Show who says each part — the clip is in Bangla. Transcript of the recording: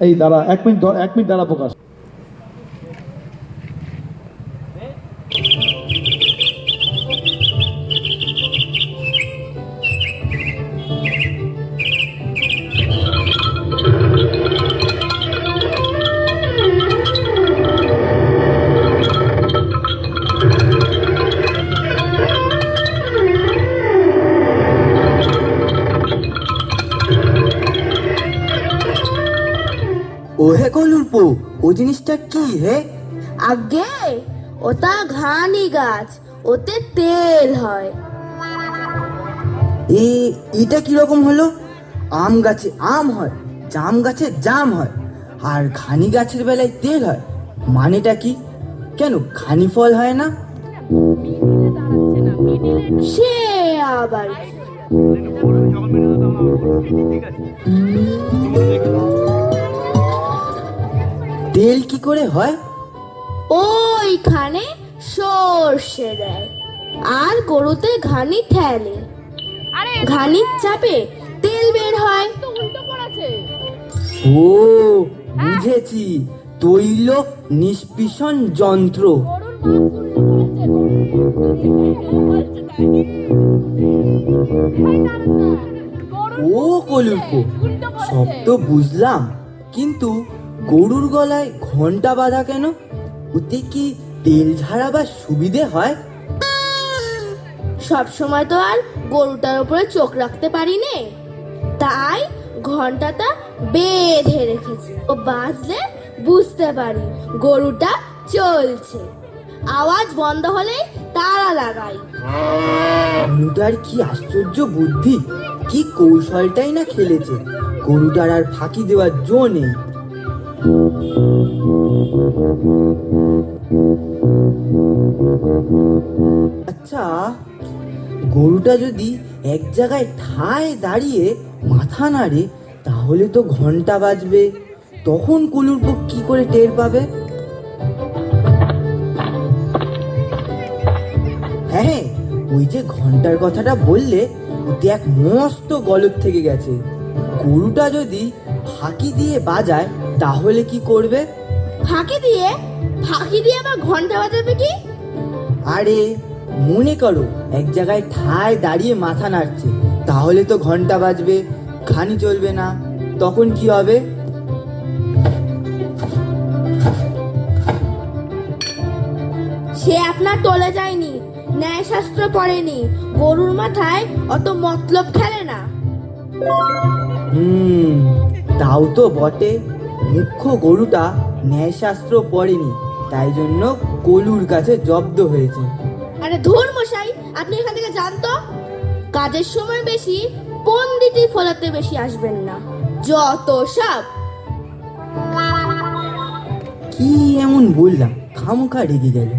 Speaker 1: এই দ্বারা এক মিনিট এক মিনিট দ্বারা প্রকাশ।
Speaker 2: ও হে কলুরপো ও জিনিসটা কি হে
Speaker 3: আগে ওটা ঘানি গাছ ওতে তেল হয়।
Speaker 2: এ এটা কি রকম হলো? আম গাছে আম হয় জাম গাছে জাম হয় আর ঘানি গাছের বেলায় তেল হয়। মানেটা কি? কেন ঘানি ফল হয় না?
Speaker 3: সে আবার
Speaker 2: তেল কি করে হয়?
Speaker 3: ওইখানে সর্ষে দেয় আর গরুতে ঘানি ঠেলে। ঘানির চাপে তেল বের হয়।
Speaker 2: ও বুঝেছি। তৈল নিষ্পিষণ যন্ত্র। ও কলুরপো সব তো বুঝলাম। কিন্তু গরুর গলায় ঘণ্টা বাঁধা কেন? ওতে কি তেল ঝাড়াবার সুবিধে হয়?
Speaker 3: সব সময় তো আর গরুটার উপরে চোখ রাখতে পারি নে তাই ঘন্টাটা বেঁধে রেখেছি। ও বাজলে বুঝতে পারি গরুটা চলছে। আওয়াজ বন্ধ হলে তারা লাগাই।
Speaker 2: গরুটার কি আশ্চর্য বুদ্ধি? কি কৌশলটাই না খেলেছে? গরুটার আর ফাঁকি দেওয়ার জো নেই। আচ্ছা গরুটা যদি এক জায়গায় ঠায় দাঁড়িয়ে মাথা নাড়ে, তাহলে তো ঘণ্টা বাজবে। তখন কলুর কি করে টের পাবে? হ্যাঁ ওই যে ঘণ্টার কথাটা বললে, ওতে এক মস্ত গলত থেকে গেছে। গরুটা যদি ফাঁকি দিয়ে বাজায় তাহলে কি করবে?
Speaker 3: ফাঁকি দিয়ে? ফাঁকি দিয়ে আবার ঘণ্টা বাজাবে কি?
Speaker 2: আরে মনে করো এক জায়গায় ঠায় দাঁড়িয়ে মাথা নাড়ছে তাহলে তো ঘণ্টা বাজবে খানি চলবে না তখন কি হবে?
Speaker 3: সে আপনার টলে যায়নি ন্যায় শাস্ত্র পড়েনি গরুর মাথায় অত মতলব খেলে না।
Speaker 2: হুম তাও তো বটে। মুখ্য গরুটা ন্যায়শাস্ত্র পড়েনি তাই জন্য কলুর কাছে জব্দ হয়েছে।
Speaker 3: আরে ধুর মশাই আপনি এখান থেকে জানতো কাজের সময় বেশি পন্ডিতি ফলাতে বেশি আসবেন না। যত সব।
Speaker 2: কি এমন বললাম খামোখা রেগে গেল।